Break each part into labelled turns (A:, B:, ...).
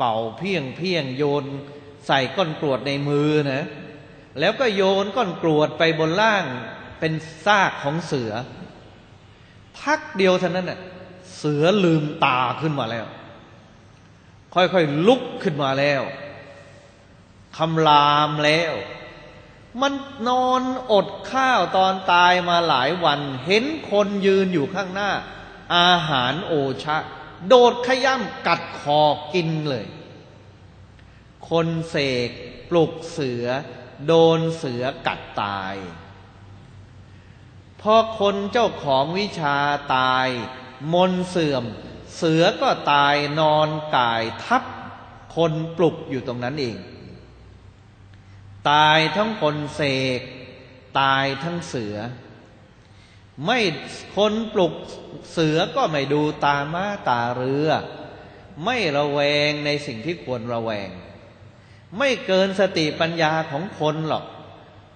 A: เป่าเพียงเพียงโยน ใส่ก้อนกรวดในมือนะ แล้วก็โยนก้อนกรวดไปบนล่างเป็นซากของเสือ พักเดียวเท่านั้นน่ะเสือลืมตาขึ้นมาแล้ว ค่อยๆลุกขึ้นมาแล้วคำรามแล้ว มันนอนอดข้าวตอนตายมาหลายวัน เห็นคนยืนอยู่ข้างหน้า อาหารโอชะ โดดขย้ำกัดคอกินเลย คนเสกปลุกเสือ โดนเสือกัดตาย พอคนเจ้าของวิชาตาย มนเสื่อม เสือก็ตายนอนกายทับ คนปลุกอยู่ตรงนั้นเอง ตายทั้งคนเสก ตายทั้งเสือ ไม่คนปลุกเสือก็ไม่ดูตามาตาเรือ ไม่ระแวงในสิ่งที่ควรระแวง ไม่เกินสติปัญญาของคนหรอก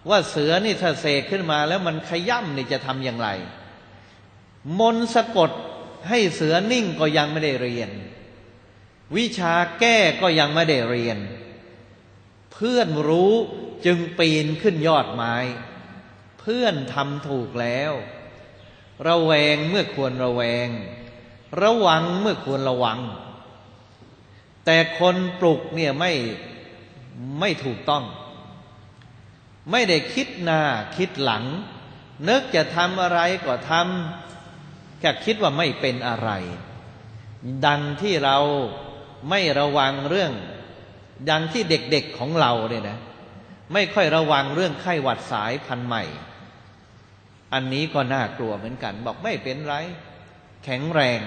A: ว่าเสือนี่ถ้าเสกขึ้นมาแล้วมันขย่ำนี่จะทำอย่างไร มนสะกดให้เสือนิ่งก็ยังไม่ได้เรียน วิชาแก้ก็ยังไม่ได้เรียน เพื่อนรู้จึงปีนขึ้นยอดไม้ เพื่อนทำถูกแล้ว ระแวงเมื่อควรระแวง ระวังเมื่อควรระวัง แต่คนปลุกเนี่ยไม่ไม่ถูกต้อง ไม่ได้คิดหน้าคิดหลัง นึกจะทำอะไรก็ทำแค่คิดว่าไม่เป็นอะไร ดังที่เราไม่ระวังเรื่อง ดังที่เด็กๆของเราเนี่ยนะ ไม่ค่อยระวังเรื่องไข้หวัดสายพันธุ์ใหม่ อันนี้ก็น่ากลัวเหมือนกัน บอกไม่เป็นไร แข็งแรง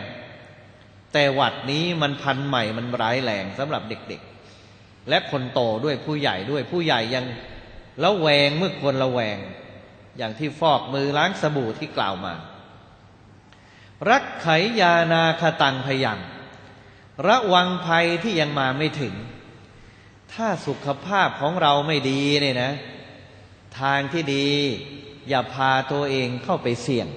A: แต่หวัดนี้มันพันใหม่มันร้ายแรงสำหรับเด็กๆ และคนโตด้วยผู้ใหญ่ด้วยผู้ใหญ่ยังระแวงเมื่อควรระแวง อย่างที่ฟอกมือล้างสบู่ที่กล่าวมา รักไขยานาคตังพยัง ระวังภัยที่ยังมาไม่ถึง ถ้าสุขภาพของเราไม่ดีเนี่ยนะ ทางที่ดี อย่าพาตัวเองเข้าไปเสี่ยง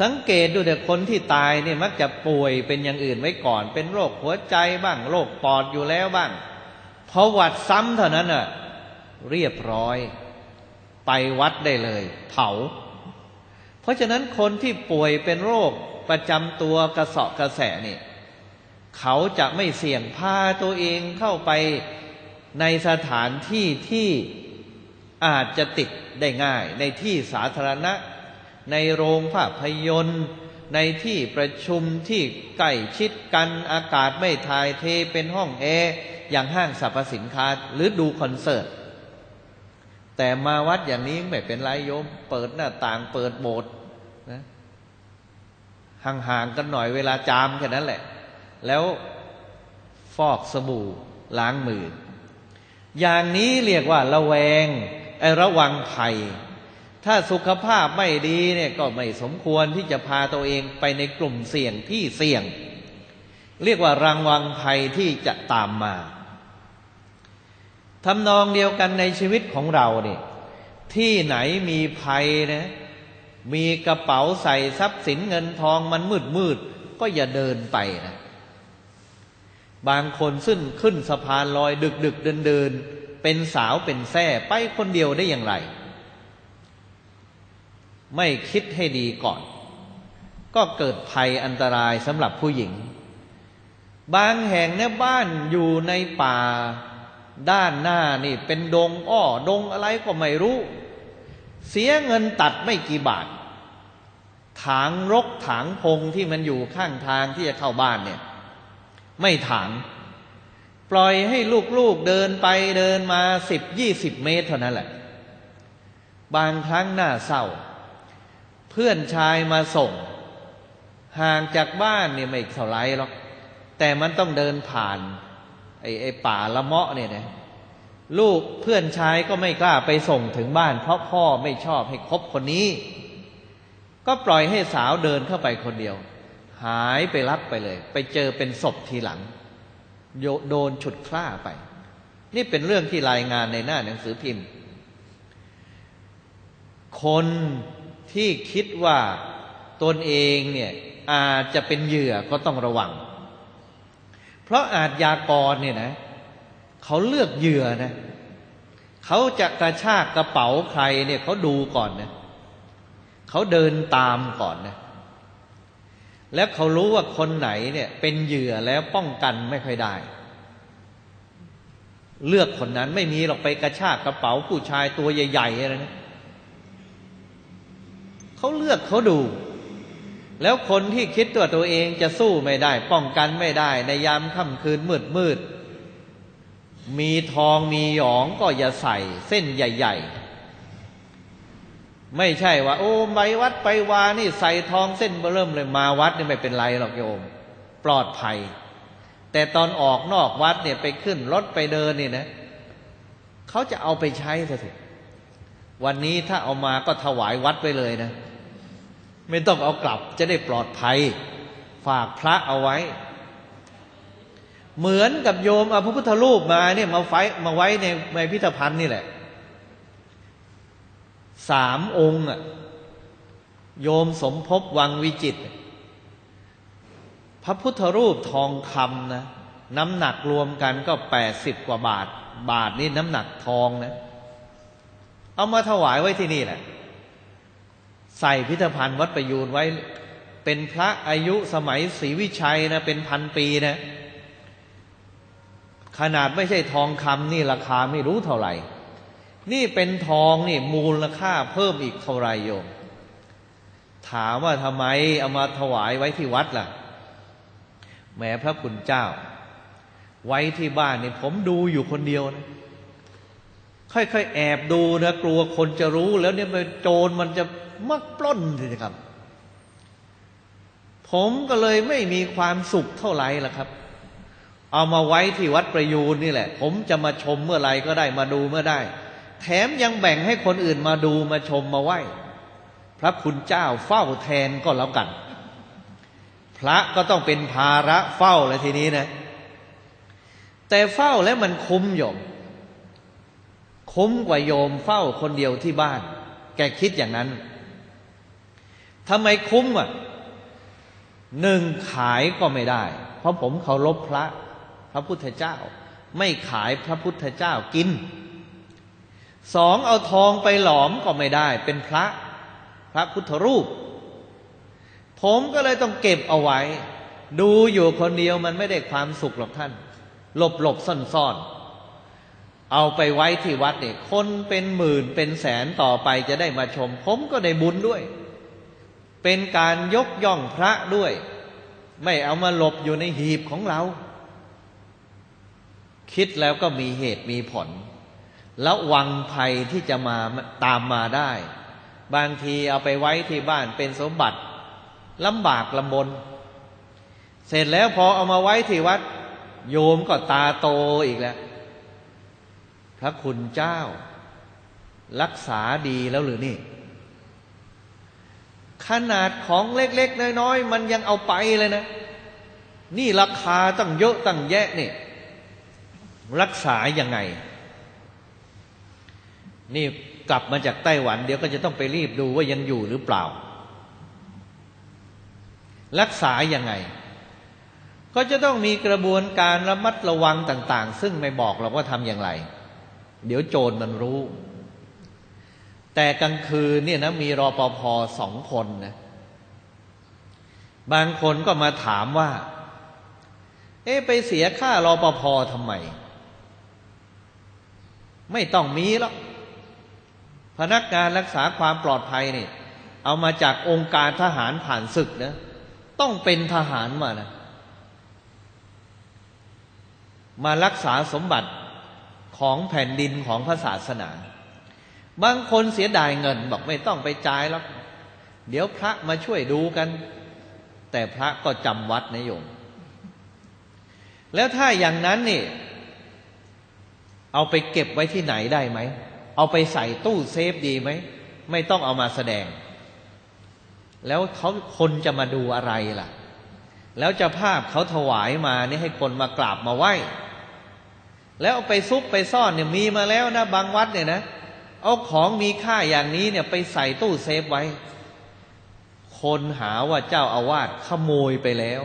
A: สังเกตดูแต่คนที่ตายเนี่ยมักจะป่วยเป็นอย่างอื่นไว้ก่อน เป็นโรคหัวใจบ้าง โรคปอดอยู่แล้วบ้างพอหวัดซ้ำเท่านั้นน่ะเรียบร้อย ไปวัดได้เลย เผา เพราะฉะนั้นคนที่ป่วยเป็นโรคประจำตัวกระสาะกระแสนี่เขาจะไม่เสี่ยงพาตัวเองเข้าไปในสถานที่ที่ อาจจะติดได้ง่าย ในที่สาธารณะ ในโรงภาพยนตร์ ในที่ประชุมที่ใกล้ชิดกันอากาศไม่ทายเทเป็นห้องแอร์อย่างห้างสรรพสินค้าหรือดูคอนเสิร์ต แต่มาวัดอย่างนี้ไม่เป็นไรโยม เปิดหน้าต่างเปิดโบสถ์นะห่างๆกันหน่อยเวลาจามแค่นั้นแหละ แล้วฟอกสบู่ล้างมือ อย่างนี้เรียกว่าระแวง ไอระวังภัย ถ้าสุขภาพไม่ดีเนี่ยก็ไม่สมควรที่จะพาตัวเองไปในกลุ่มเสี่ยงที่เสี่ยง เรียกว่ารังวังภัยที่จะตามมาทำนองเดียวกันในชีวิตของเราเนี่ยที่ไหนมีภัยนะมีกระเป๋าใส่ทรัพย์สินเงินทองมันมืดมืดก็อย่าเดินไปนะบางคนซึ่งขึ้นสะพานลอยดึกดึกเดินเดิน เป็นสาวเป็นแท่ไปคนเดียวได้อย่างไร ไม่คิดให้ดีก่อน ก็เกิดภัยอันตรายสำหรับผู้หญิง บางแห่งเนี่ยบ้านอยู่ในป่าด้านหน้านี่เป็นดงอ้อดงอะไรก็ไม่รู้ เสียเงินตัดไม่กี่บาท ถางรกถางพงที่มันอยู่ข้างทางที่จะเข้าบ้านเนี่ย ไม่ถาง ปล่อยให้ลูกๆเดินไปเดินมาสิบยี่สิบเมตรเท่านั้นแหละ บางครั้งหน้าเศร้า เพื่อนชายมาส่ง ห่างจากบ้านเนี่ยไม่เท่าไรหรอก แต่มันต้องเดินผ่านไอ้ไอ้ป่าละเมาะเนี่ยนะลูกเพื่อนชายก็ไม่กล้าไปส่งถึงบ้าน เพราะพ่อไม่ชอบให้คบคนนี้ ก็ปล่อยให้สาวเดินเข้าไปคนเดียว หายไปรับไปเลย ไปเจอเป็นศพทีหลัง โดนฉุดคล้าไป นี่เป็นเรื่องที่รายงานในหน้าหนังสือพิมพ์ คนที่คิดว่าตนเองเนี่ยอาจจะเป็นเหยื่อก็ต้องระวัง เพราะอาจยากรเนี่ยนะเขาเลือกเหยื่อนะเขาจะกระชากกระเป๋าใครเนี่ยเขาดูก่อนนะเขาเดินตามก่อนนะ แล้วเขารู้ว่าคนไหนเนี่ย เป็นเหยื่อแล้วป้องกันไม่ค่อยได้ เลือกคนนั้นไม่มีหรอกไปกระชากกระเป๋าผู้ชายตัวใหญ่ๆอะไรนะเขาเลือกเขาดู แล้วคนที่คิดตัวตัวเองจะสู้ไม่ได้ ป้องกันไม่ได้ ในยามค่ำคืนมืดมืดมีทองมีหยองก็อย่าใส่ เส้นใหญ่ ๆ ไม่ใช่ว่า โอ้ไปวัดไปวานี่ใส่ทองเส้นเริ่มเลยมาวัดนี่ไม่เป็นไรหรอกโยม ปลอดภัย แต่ตอนออกนอกวัดเนี่ยไปขึ้นรถไปเดินนี่นะเขาจะเอาไปใช้ซะสิวันนี้ถ้าเอามาก็ถวายวัดไปเลยนะ ไม่ต้องเอากลับจะได้ปลอดภัย ฝากพระเอาไว้ เหมือนกับโยมเอาพระพุทธรูปมาเนี่ยมาไฟมาไว้ในในพิพิธภัณฑ์นี่แหละ สามองค์โยมสมภพวังวิจิต พระพุทธรูปทองคำนะน้ำหนักรวมกันก็แปดสิบกว่าบาท บาทนี่น้ำหนักทองนะ เอามาถวายไว้ที่นี่แหละ ใส่พิพิธภัณฑ์วัดประยูนไว้ เป็นพระอายุสมัยศรีวิชัยนะเป็นพันปีนะ ขนาดไม่ใช่ทองคำนี่ราคาไม่รู้เท่าไหร่ นี่เป็นทองนี่มูลค่าเพิ่มอีกเท่าไรโยม ถามว่าทำไมเอามาถวายไว้ที่วัดล่ะแม้พระคุณเจ้า ไว้ที่บ้านนี่ผมดูอยู่คนเดียวนะค่อยๆแอบดูนะกลัวคนจะรู้แล้วเนี่ยโจรมันจะมักปล้นสิครับ ผมก็เลยไม่มีความสุขเท่าไหร่ล่ะครับ เอามาไว้ที่วัดประยูนนี่แหละ ผมจะมาชมเมื่อไรก็ได้มาดูเมื่อได้ แถมยังแบ่งให้คนอื่นมาดูมาชมมาไหว้ พระคุณเจ้าเฝ้าแทนก็แล้วกัน พระก็ต้องเป็นภาระเฝ้าเลยทีนี้นะ แต่เฝ้าแล้วมันคุ้มโยม คุ้มกว่าโยมเฝ้าคนเดียวที่บ้าน แกคิดอย่างนั้นทำไมคุ้มอะหนึ่งขายก็ไม่ได้ เพราะผมเคารพพระ พระพุทธเจ้า ไม่ขายพระพุทธเจ้ากิน สองเอาทองไปหลอมก็ไม่ได้ เป็นพระ พระพุทธรูป ผมก็เลยต้องเก็บเอาไว้ ดูอยู่คนเดียวมันไม่ได้ความสุขหรอกท่าน หลบหลบซ่อนซ่อนเอาไปไว้ที่วัดเนี่ยคนเป็นหมื่นเป็นแสนต่อไปจะได้มาชม ผมก็ได้บุญด้วย เป็นการยกย่องพระด้วย ไม่เอามาหลบอยู่ในหีบของเรา คิดแล้วก็มีเหตุมีผล แล้ววังภัยที่จะมาตามมาได้ บางทีเอาไปไว้ที่บ้านเป็นสมบัติลำบากลำบน เสร็จแล้วพอเอามาไว้ที่วัด โยมก็ตาโตอีกแล้ว พระคุณเจ้า รักษาดีแล้วหรือนี่ ขนาดของเล็กๆ น้อยๆ มันยังเอาไปเลยนะ นี่ราคาตั้งเยอะตั้งแยะนี่ รักษายังไง นี่กลับมาจากไต้หวัน เดี๋ยวก็จะต้องไปรีบดูว่ายังอยู่หรือเปล่า รักษายังไง ก็จะต้องมีกระบวนการระมัดระวังต่าง ๆ ซึ่งไม่บอกเราว่าทำอย่างไร เดี๋ยวโจรมันรู้ แต่กลางคืนเนี่ยนะมีรอปภสองคนนะบางคนก็มาถามว่า เอ๊ไปเสียค่ารอปภทำไม ไม่ต้องมีแล้ว พนักงานรักษาความปลอดภัยเนี่ยเอามาจากองค์การทหารผ่านศึกนะต้องเป็นทหารมานะมารักษาสมบัติของแผ่นดินของพระศาสนา บางคนเสียดายเงินบอกไม่ต้องไปจ่ายแล้วเดี๋ยวพระมาช่วยดูกัน แต่พระก็จำวัดนะโยม แล้วถ้าอย่างนั้นนี่เอาไปเก็บไว้ที่ไหนได้ไหม เอาไปใส่ตู้เซฟดีไหม ไม่ต้องเอามาแสดง แล้วเขาคนจะมาดูอะไรล่ะ แล้วจะภาพเขาถวายมานี่ให้คนมากราบมาไหว้ แล้วเอาไปซุกไปซ่อนเนี่ยมีมาแล้วนะบางวัดเนี่ยนะ เอาของมีค่าอย่างนี้เนี่ยไปใส่ตู้เซฟไว้ คนหาว่าเจ้าอาวาสขโมยไปแล้ว